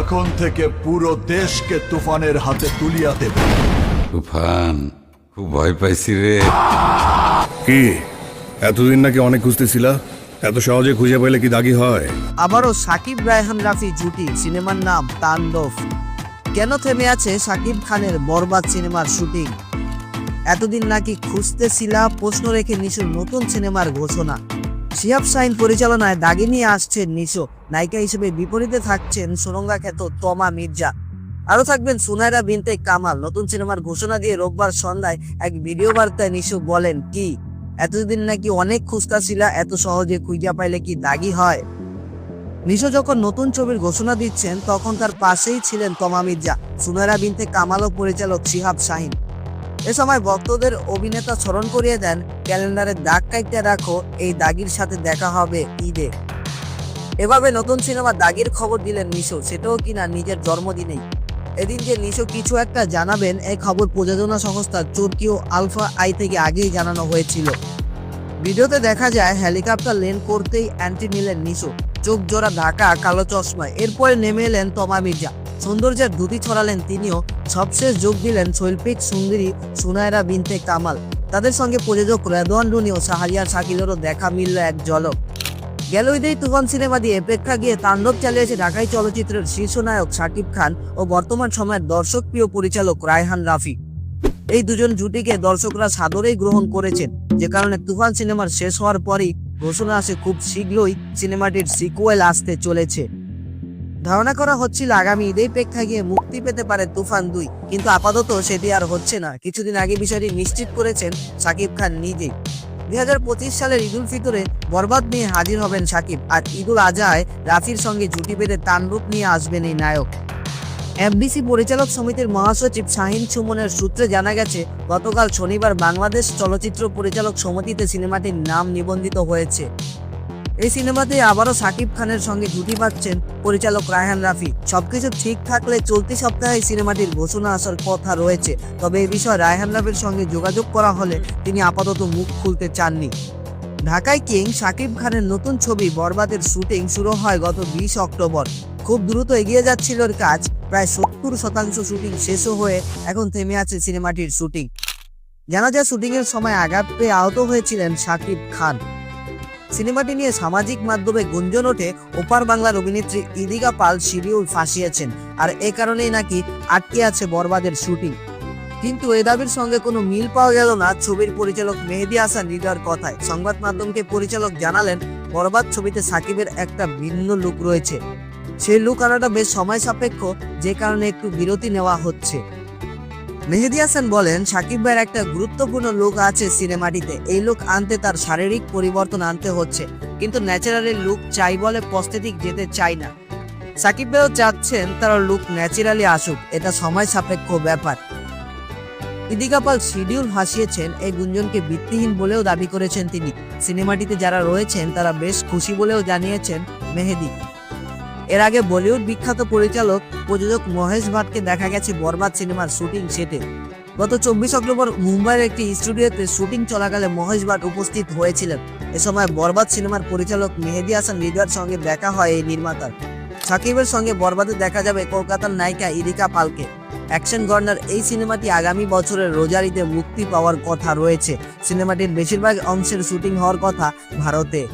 এখন থেকে পুরো দেশকে তুফানের হাতে তুলিয়া দেব। তুফান খুব ভয় পাইছি রে। কি? এতদিন নাকি অনেক খুঁজতেছিলা? এত সহজে খুঁজে পেলে কি দাগি হয়? আবারও সাকিব রায়হান রাফি জুটি সিনেমার নাম তাণ্ডব। কেন থেমে আছে সাকিব খানের বরবাদ সিনেমার শুটিং? এতদিন নাকি খুঁজতেছিলা প্রশ্ন রেখে নিশোর নতুন সিনেমার ঘোষণা। শিহাব শাহিন পরিচালনায় দাগি নিয়ে আসছেন নিশো। নায়িকা হিসেবে বিপরীতে থাকছেন সুরঙ্গা খ্যাত তমা মির্জা। আরও থাকবেন সুনাইরা বিনতে কামাল। নতুন সিনেমার ঘোষণা দিয়ে রোববার সন্ধ্যায় এক ভিডিও বার্তায় নিশো বলেন, কি? এতদিন নাকি অনেক খুঁজতাছিলা এত সহজে খুঁজা পাইলে কি দাগি হয়? নিশো যখন নতুন ছবির ঘোষণা দিচ্ছেন, তখন তার পাশেই ছিলেন তমা মির্জা। সুনেরা বিনতে কামাল ও পরিচালক শিহাব শাহিন। এ সময় ভক্তদের অভিনেতা স্মরণ করিয়ে দেন, ক্যালেন্ডারে দাগ কাইটে রাখো, এই দাগির সাথে দেখা হবে ঈদে। এভাবে নতুন সিনেমা দাগির খবর দিলেন নিশো, সেটাও কিনা নিজের জন্মদিনেই। এদিন যে নিশো কিছু একটা জানাবেন এই খবর প্রযোজনা সংস্থা চুরকি ও আলফা আই থেকে আগেই জানানো হয়েছিল। ভিডিওতে দেখা যায়, হেলিকপ্টার লেন করতেই অ্যান্টি নিলেন নিশো। চোখ জোড়া ঢাকা, কালো চশমা এরপরে নেমে এলেন তমা মির্জা। সৌন্দর্যের ধুতি ছড়ালেন তিনিও। সবশেষ যোগ দিলেন শৈল্পিক সুন্দরী, সুনায়রা, বিনতে কামাল। তাদের সঙ্গে প্রযোজক রেদওয়ান রুনি ও সাহারিয়ার শাকিলেরও দেখা মিলল এক ঝলক। গেল ঈদেই তুফান সিনেমা দিয়ে প্রেক্ষা গিয়ে তাণ্ডব চালিয়েছে ঢাকাই চলচ্চিত্রের শীর্ষ নায়ক শাকিব খান ও বর্তমান সময়ের দর্শকপ্রিয় পরিচালক রায়হান রাফি। এই দুজন জুটিকে দর্শকরা সাদরেই গ্রহণ করেছেন। যে কারণে তুফান সিনেমার শেষ হওয়ার পরই ঘোষণা আসে, খুব শীঘ্রই সিনেমাটির সিকুয়েল আসতে চলেছে। ধারণা করা হচ্ছিল আগামী ঈদেই প্রেক্ষা গিয়ে মুক্তি পেতে পারে তুফান দুই, কিন্তু আপাতত সেটি আর হচ্ছে না। কিছুদিন আগে বিষয়টি নিশ্চিত করেছেন শাকিব খান নিজেই। দুই হাজার পঁচিশ সালের ঈদুল ফিতরে বরবাদ নিয়ে হাজির হবেন শাকিব আর ঈদুল আজহায় রাফির সঙ্গে জুটি বেঁধে তাণ্ডব নিয়ে আসবেন এই নায়ক। এফডিসি পরিচালক সমিতির মহাসচিব শাহিন সুমনের সূত্রে জানা গেছে, গতকাল শনিবার বাংলাদেশ চলচ্চিত্র পরিচালক সমিতিতে সিনেমাটির নাম নিবন্ধিত হয়েছে। এই সিনেমাতে আবারও সাকিব খানের সঙ্গে জুটি পাচ্ছেন পরিচালক রায়হান রাফি। সবকিছু ঠিক থাকলে চলতি সপ্তাহে সিনেমাটির ঘোষণা আসার কথা রয়েছে। তবে এই বিষয়ে রায়হান রাফির সঙ্গে যোগাযোগ করা হলে তিনি আপাতত মুখ খুলতে চাননি। ঢাকায় কিং সাকিব খানের নতুন ছবি বরবাদের শুটিং শুরু হয় গত বিশ অক্টোবর। খুব দ্রুত এগিয়ে যাচ্ছিল কাজ। প্রায় সত্তর শতাংশ শুটিং শেষও হয়ে এখন থেমে আছে সিনেমাটির শুটিং। জানা যায় শুটিং এর সময় আঘাত পেয়ে আহত হয়েছিলেন সাকিব খান। সিনেমাটি নিয়ে সামাজিক মাধ্যমে গুঞ্জন ওঠে ওপার বাংলার অভিনেত্রী ইদিকা পাল শিডিউল ফাঁসিয়েছেন। আর এ কারণেই নাকি আটকে আছে বরবাদের শুটিং। কিন্তু এ দাবির সঙ্গে কোনো মিল পাওয়া গেল না ছবির পরিচালক মেহেদি হাসান হৃদয়ের কথায়। সংবাদ মাধ্যমকে পরিচালক জানালেন, বরবাদ ছবিতে সাকিবের একটা ভিন্ন লুক রয়েছে। সেই লুক আনাটা বেশ সময় সাপেক্ষ, যে কারণে একটু বিরতি নেওয়া হচ্ছে। মেহেদি হাসান বলেন, সাকিব ভাইয়ের একটা গুরুত্বপূর্ণ লুক আছে সিনেমাটিতে। এই লুক আনতে তার শারীরিক পরিবর্তন আনতে হচ্ছে। কিন্তু ন্যাচারালি লুক চাই বলে প্রস্থেটিক যেতে চাই না। সাকিব ভাইও চাচ্ছেন তার লুক ন্যাচারালি আসুক, এটা সময় সাপেক্ষ ব্যাপার। ইদিকা পাল শিডিউল হাসিয়েছেন, এই গুঞ্জনকে ভিত্তিহীন বলেও দাবি করেছেন তিনি। সিনেমাটিতে যারা রয়েছেন, তারা বেশ খুশি বলেও জানিয়েছেন মেহেদি। এর আগে বলিউড বিখ্যাত পরিচালক প্রযোজক মহেশ ভাটকে দেখা গেছে বরবাদ সিনেমার শুটিং সেটে। গত চব্বিশ অক্টোবর মুম্বাইয়ের একটি স্টুডিওতে শুটিং চলাকালে মহেশ ভাট উপস্থিত হয়েছিলেন। এ সময় বরবাদ সিনেমার পরিচালক মেহেদি হাসান হৃদয়ের সঙ্গে দেখা হয় এই নির্মাতার। সাকিবের সঙ্গে বরবাদে দেখা যাবে কলকাতার নায়িকা ইরিকা পালকে। অ্যাকশন গর্নার এই সিনেমাটি আগামী বছরের রোজারিতে মুক্তি পাওয়ার কথা রয়েছে। সিনেমাটির বেশিরভাগ অংশের শুটিং হওয়ার কথা ভারতে।